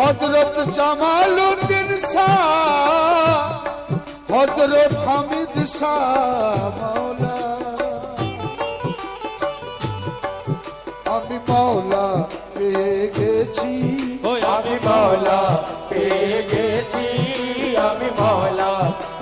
হজরত জামালুদ্দিন শাহ হজরত হামিদ শাহ মাওলা। আমি মাওলা পেয়ে গেছি। আমি মাওলা পেয়ে গেছি আমি মাওলা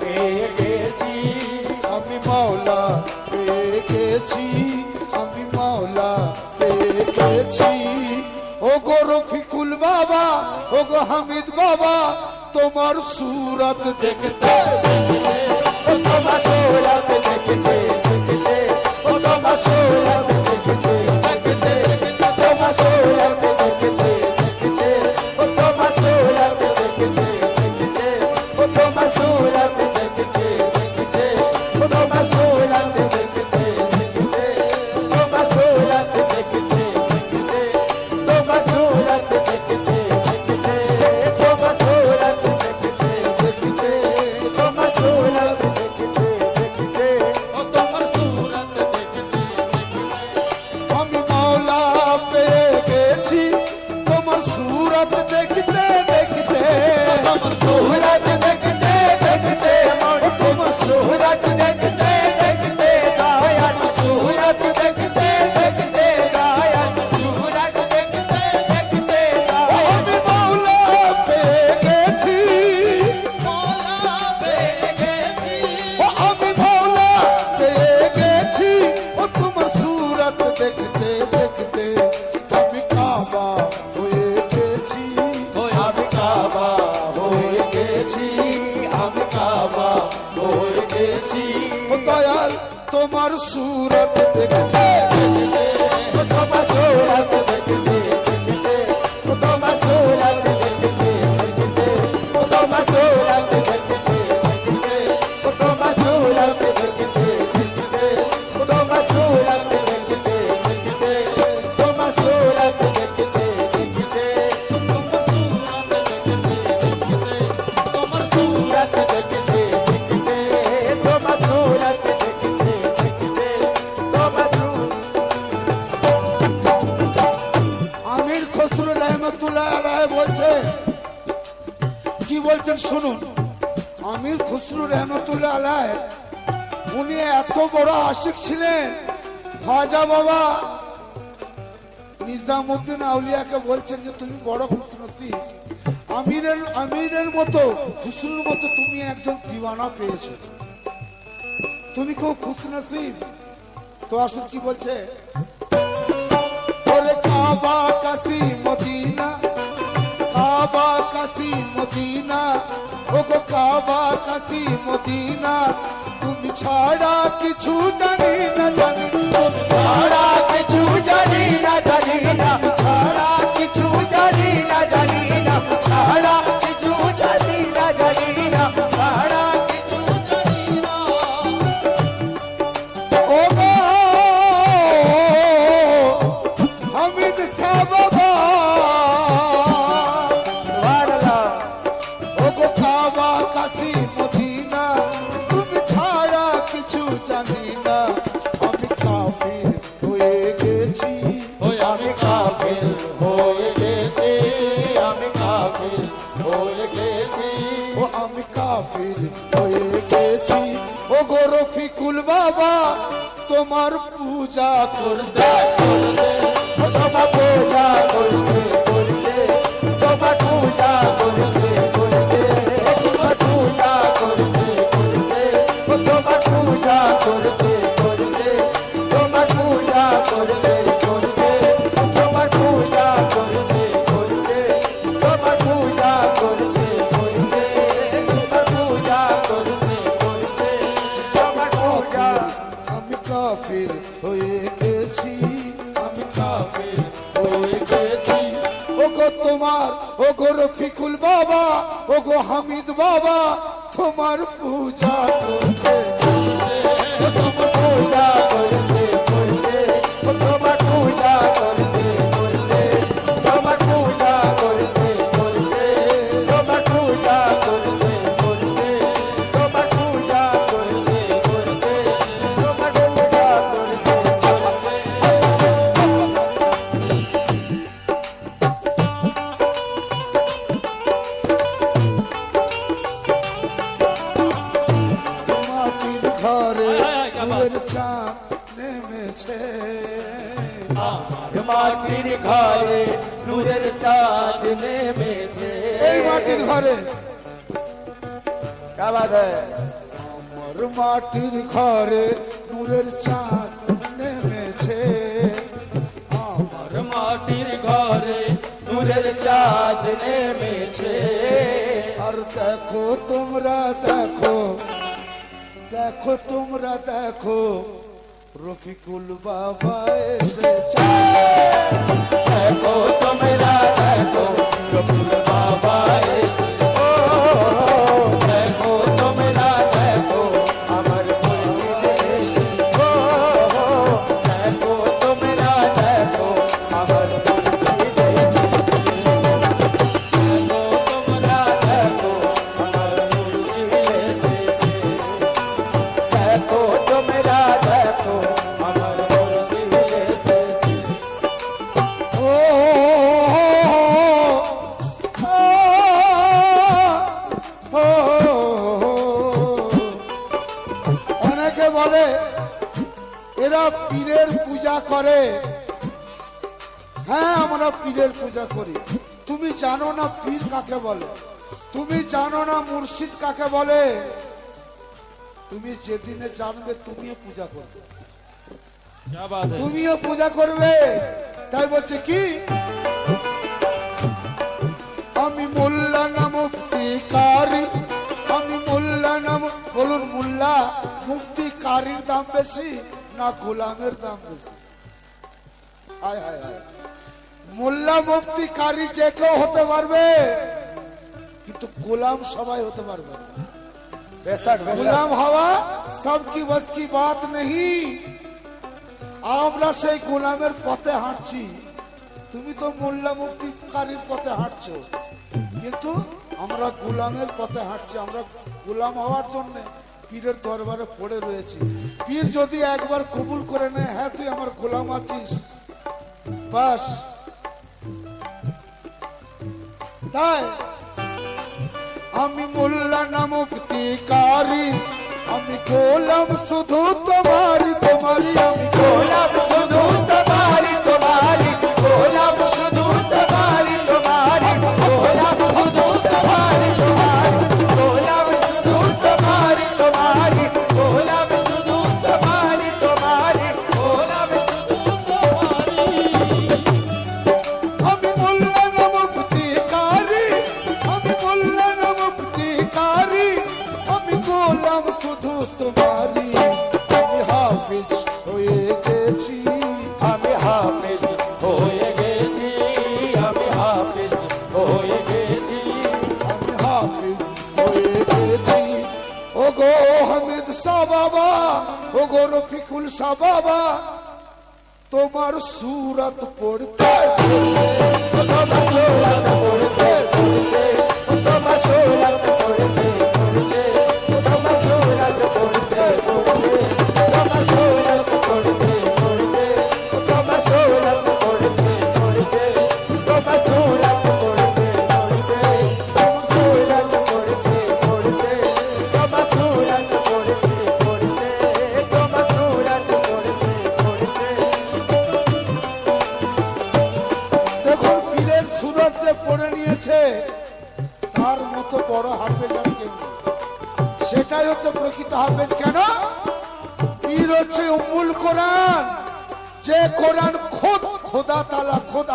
পেয়ে গেছি। আমি মাওলা পেয়ে গেছি আমি মাওলা পেয়ে গেছি। ও গরফি ও গো হামিদ বাবা তোমার সুরত দেখতে। তোমার সুরত দেখতে। বড় আশিক ছিলেন। খাজা বাবা নিজামুদ্দিন আউলিয়াকে বলছেন যে, তুমি বড় খুশনসি আমিরের আমিরের মতো খুশরুর মতো তুমি একজন দিওয়ানা পেয়েছ। তুমি খুব খুশনসিব। তো আসুন কি বলছে? छाड़ा कि जानी न তোমার পূজা করবে। করবে কাফির হয়ে গেছি। আমি কাফির হয়ে গেছি। ওগো তোমার, ওগো রফিকুল বাবা, ওগো হামিদ বাবা, তোমার পূজা তোমার পূজা চাঁদ নেমেছে আমার মাটির ঘরে নূরের চাঁদ নেমেছে। এই মাটির ঘরে। আমার মাটির ঘরে নূরের চাঁদ নেমেছে। আমার মাটির ঘরে নূরের চাঁদ নেমেছে। আর দেখো তোমরা দেখো দেখো তোমরা দেখো রফিকুল বাবা এসেছে। দেখো তোমরা পীরের পূজা করি। তুমি জানো না পীর কাকে বলে? তুমি জানো না মুর্শিদ কাকে বলে? তুমি যেদিনে জানবে তুমিও পূজা করবে। তুমিও পূজা করবে। তাই বলছে কি? আমি মোল্লা নাম মুক্তি কারি। আমি মোল্লা নাম বলুন মোল্লা মুক্তি কারির দাম বেশি না গোলামের দাম বেশি? আয় হায় হায়। মোল্লা মুক্তি কারি যে কেউ হতে পারবে কিন্তু গোলাম সবাই হতে পারবে। গোলাম হওয়া সব কি বস কি বাত নেই। আমরা সেই গোলামের পথে হাঁটছি। তুমি তো মোল্লা কারির পথে হাঁটছো। কিন্তু আমরা গোলামের পথে হাঁটছি। আমরা গোলাম হওয়ার জন্য পীরের দরবারে পড়ে রয়েছি। পীর যদি একবার কবুল করে নেয় হ্যাঁ তুই আমার গোলাম আছিস। বাস। আমি মোল্লা না মুক্তি কারি আমি গোলাম শুধু তোমারি তোমারি আমি গোলাপ শুধু তোমারি তোমারি গোলাপ শুধু হামিদ শাহ বাবা ও গো রফিকুল তোমার সুরত পড়তে তোমার সোলাত পড়তে তোমার সোলাত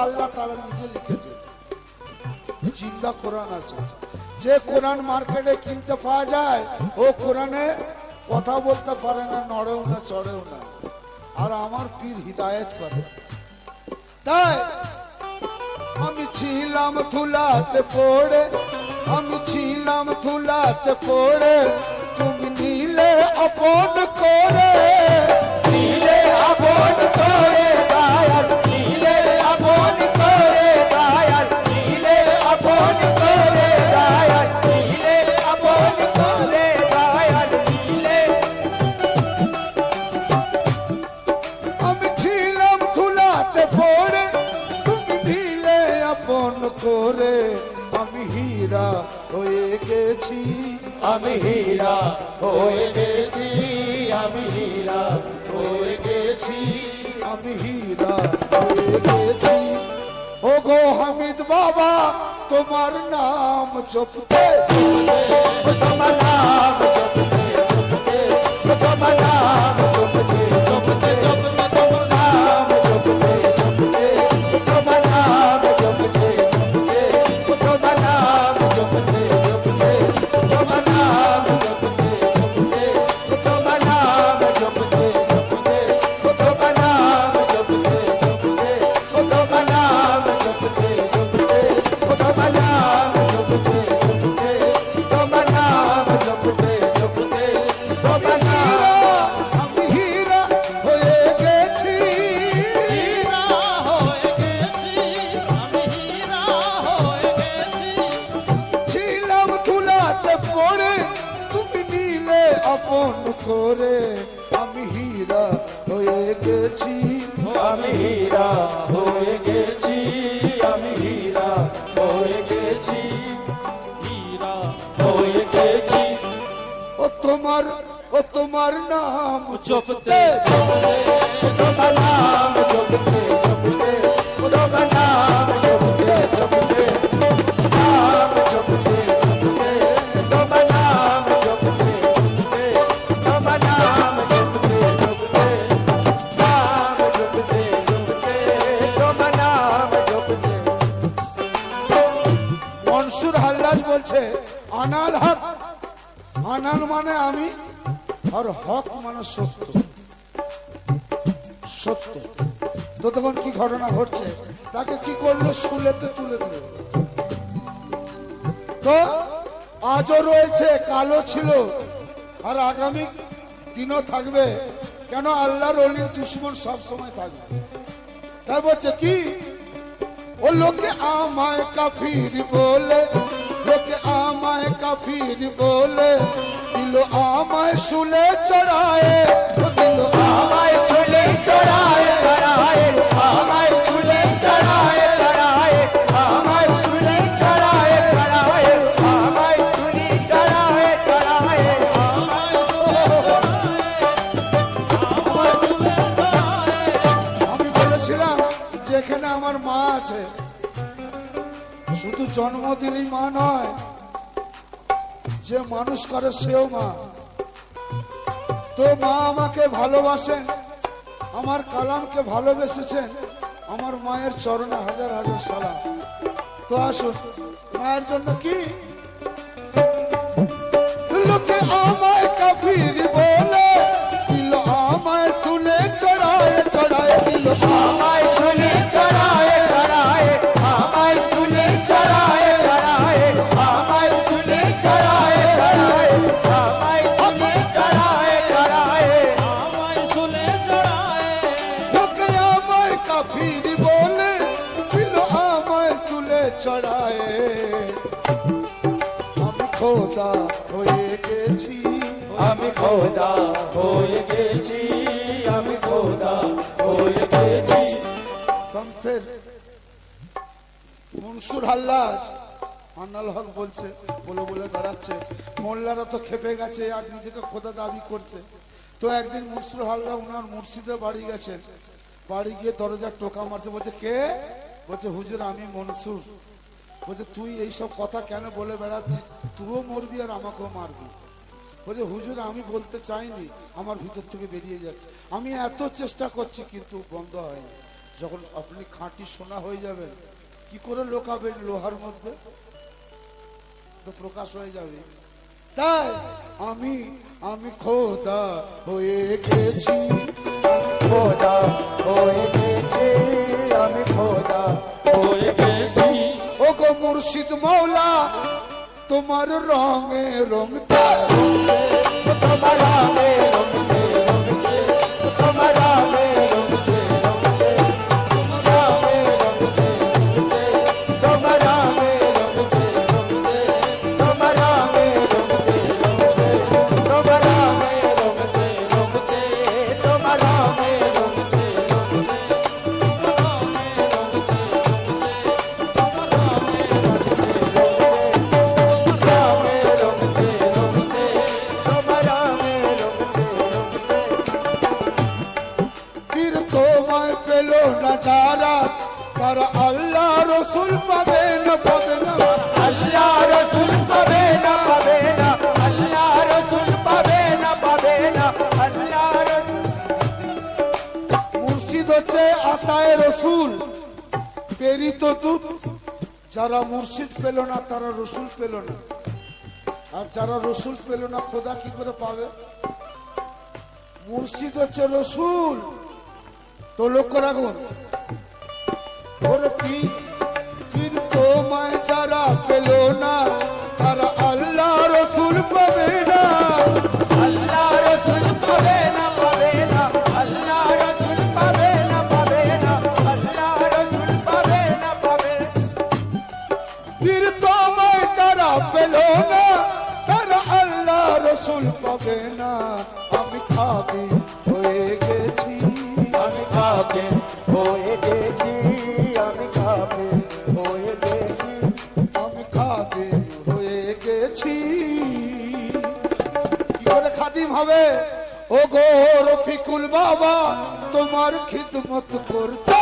আল্লাহ তালা নিজে লিখেছে জিন্দা কোরআন আছে। যে কোরআন মার্কেটে কিনতে পাওয়া যায়, ও কোরআনে কথা বলতে পারে না, নড়েও না, চড়েও না। আর আমার পীর হিদায়ত করে। তাই আমি ছিলাম ধুলাতে পড়ে, আমি ছিলাম ধুলাতে পড়ে তুমি নিলে আপন করে, নীলে আপন করে, দয়াল হীরা গেছি ও গো হামিদ বাবা তোমার নাম জপতে। তোমার নাম জপতে তোমার আপন করে আমি হীরা হয়ে গেছি। আমি হীরা হয়ে গেছি আমি হীরা হয়ে গেছি হীরা হয়ে গেছি। ও তোমার ও তোমার নাম জপতে তোমার নাম জপতে জপতে বলছে আনাল হক। আনাল মানে আমি আর হক মানে সত্য। সত্য। তো তখন কি ঘটনা ঘটছে? তাকে কি করল? শুলেতে তুলে দিল। তো আজও রয়েছে, কালো ছিল, আর আগামী দিনও থাকবে। কেন? আল্লাহর অলির দুশ্মন সব সময় থাকবে। তাই বলছে কি? ও লোকে আমায় কাফির বলে লোকে আমায় কাফির বলে দিল আমায় শুলে চড়ায়। দিল আমায় চুলে চড়ায় চড়ায় আমায় দিলেই মা নয়, যে মানুষ করে সেও মা। তো মা আমাকে ভালোবাসেন, আমার কালামকে ভালোবেসেছেন, আমার মায়ের চরণে হাজার হাজার সালাম। তো আসুন, মায়ের জন্য কি? লোকে আমায় কাফির বলে মনসুর হাল্লাজ আন্নাল হক বলছে, বলে বলে দাঁড়াচ্ছে। মোল্লারা তো খেপে গেছে, আর নিজেকে খোদা দাবি করছে। তো একদিন মনসুর হাল্লা ওনার মুর্শিদে বাড়ি গেছেন বাড়ি গিয়ে দরজা টোকা মারছে, বলছে, কে? বলছে, হুজুর, আমি মনসুর। বলছে, তুই এইসব কথা কেন বলে বেড়াচ্ছিস? তুইও মরবি আর আমাকেও মারবি। বলছে, হুজুর, আমি বলতে চাইনি, আমার ভিতর থেকে বেরিয়ে যাচ্ছে। আমি এত চেষ্টা করছি, কিন্তু বন্ধ হয়নি। যখন আপনি খাঁটি সোনা হয়ে যাবেন কি করে লোকাবেন লোহার মধ্যে? তো প্রকাশ হয়ে যাবে। তাই আমি আমি খোদা হয়ে গেছি। খোদা হয়ে গেছি, আমি খোদা হয়ে গেছি। ও গো মুর্শিদ মৌলা, তোমার রঙে রঙতে তোমার নামে আতায় রসুল, প্রেরিত দূত, যারা মুর্শিদ পেল না, তারা রসুল পেল না। আর যারা রসুল পেল না, খোদা কি করে পাবে? মুর্শিদ হচ্ছে রসুল। তো লক্ষ্য রাখুন। ওর পীর পীর তোমায় যারা পেল না, তারা খাবি হয়ে আমি খাবে হয়ে গেছি, আমি খাবে হয়ে গেছি, আমি খাদিম হবে? ও গো রফিকুল বাবা, তোমার খিদমত করতে।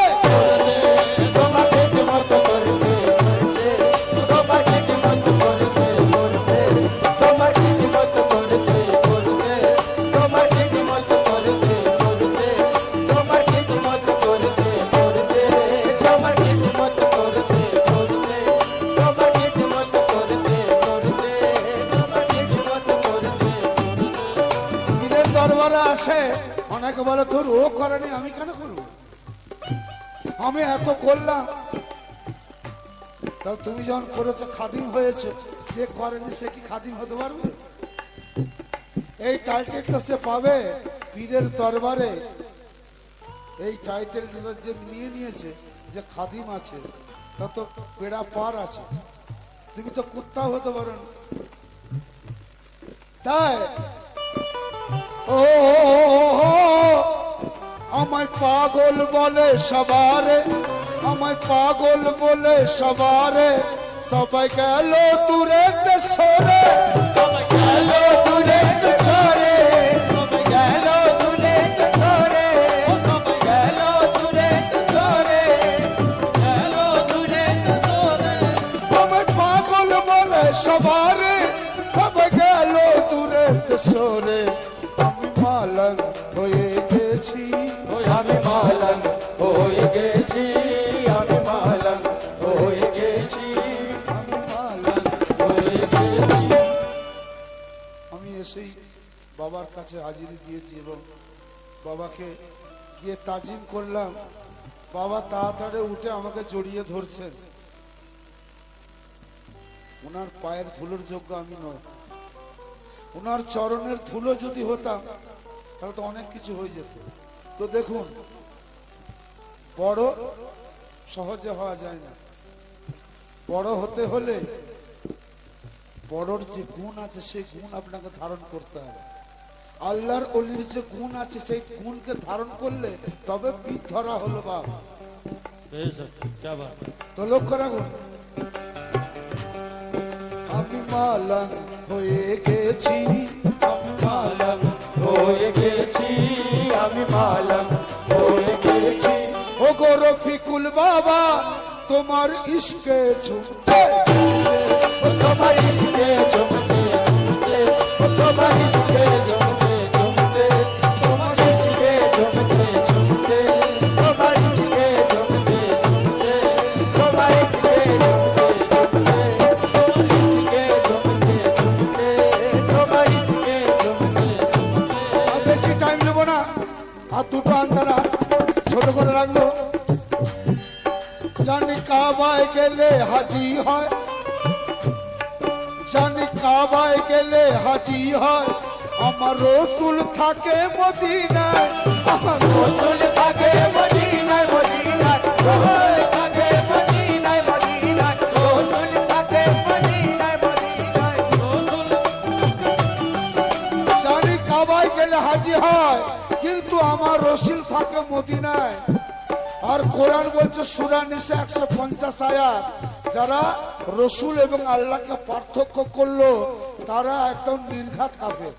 দরবারে আসে। অনেকে বলে, তোর ও করেনি, আমি কেন করব? আমি এত করলাম। তা তুমি যখন করেছ, খাদিম হয়েছে। যে করেনি, সে কি খাদিম হতে পারবে? এই টাইটেলটা সে পাবে পীরের দরবারে। এই টাইটেল যে নিয়ে নিয়েছে, যে খাদিম আছে, তা তো পেড়া পার আছে। তুমি তো কুত্তাও হতে পারো না। তাই ও আমায় পাগল বলে সবারে আমায় পাগল বলে সবারে সবাই গেল দূরে সরে বাবাকে গিয়ে তাজিম করলাম। বাবা তাড়াতাড়ি উঠে আমাকে জড়িয়ে ধরছেন। ওনার পায়ের ধুলোর যোগ্য আমি নয়। ওনার চরণের ধুলো যদি হতাম, তাহলে তো অনেক কিছু হয়ে যেত। তো দেখুন, বড় সহজে হওয়া যায় না। বড় হতে হলে বড়র যে গুণ আছে, সেই গুণ আপনাকে ধারণ করতে হবে। আল্লাহর অলির যে গুণ আছে, সেই গুণকে ধারণ করলে তবে পিঠ ধরা হলো বাপ। তো লক্ষ্য রাখুন। আমি মালাং হয়ে গেছি, আমি হয়ে গেছি, আমি মালাং হয়ে গেছি। ও বাবা, তোমার ইস্কে ঝুমতে হয়। আমার রসুল থাকে মদিনায়, আমার থাকে মদিনায় মদিনায়। রসুল থাকে থাকে মদিনায় মদিনায়। রসুল জানি কাবায় গেলে হাজি হয়, কিন্তু আমার রসুল থাকে মদিনায়। আর কোরআন বলছে, সুরা একশো পঞ্চাশ আয়াত। যারা রসুল এবং আল্লাহকে পার্থক্য করল তারা একদম নির্ঘাত কাফে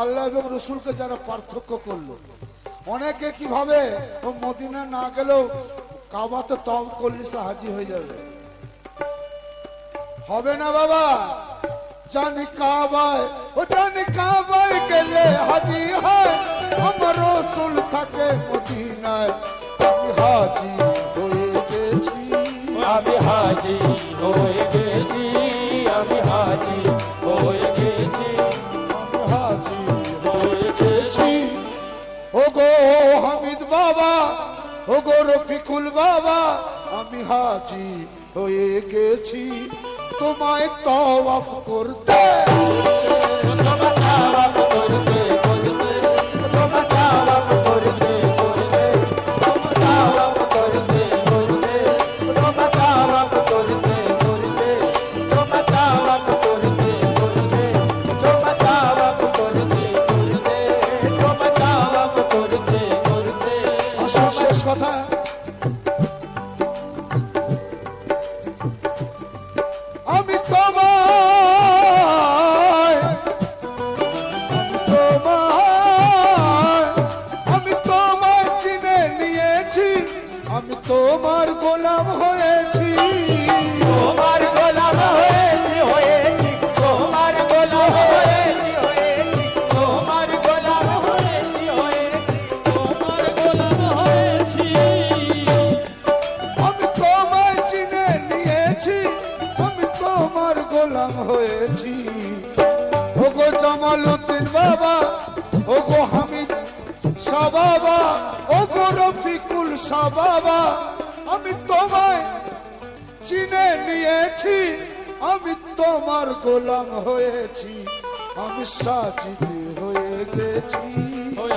আল্লাহ এবং রসুলকে যারা পার্থক্য করল। অনেকে কীভাবে ও মদিনা না গেলেও কাবাতে তব করলে সাহায্য হয়ে যাবে। হবে না বাবা? জানি কাবায়, ও জানি কাবায় গেলে হাজি হয়। আমার রসুল থাকে মদিনায়। হাজি হয়ে গেছি। আমি হাজি হয়ে গেছি। কুল বাবা আমি হাজি হয়ে গেছি। তোমায় তো করতে। বাবা আমি তোমায় চিনে নিয়েছি আমি তোমার গোলাম হয়েছি আমি সাজিত হয়ে গেছি।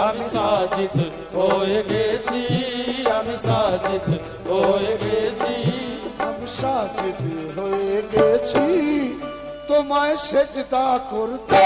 আমি সাজিত হয়ে গেছি আমি সাজিত হয়ে গেছি। আমি সাজিত হয়ে গেছি তোমায় সেজদা করতে।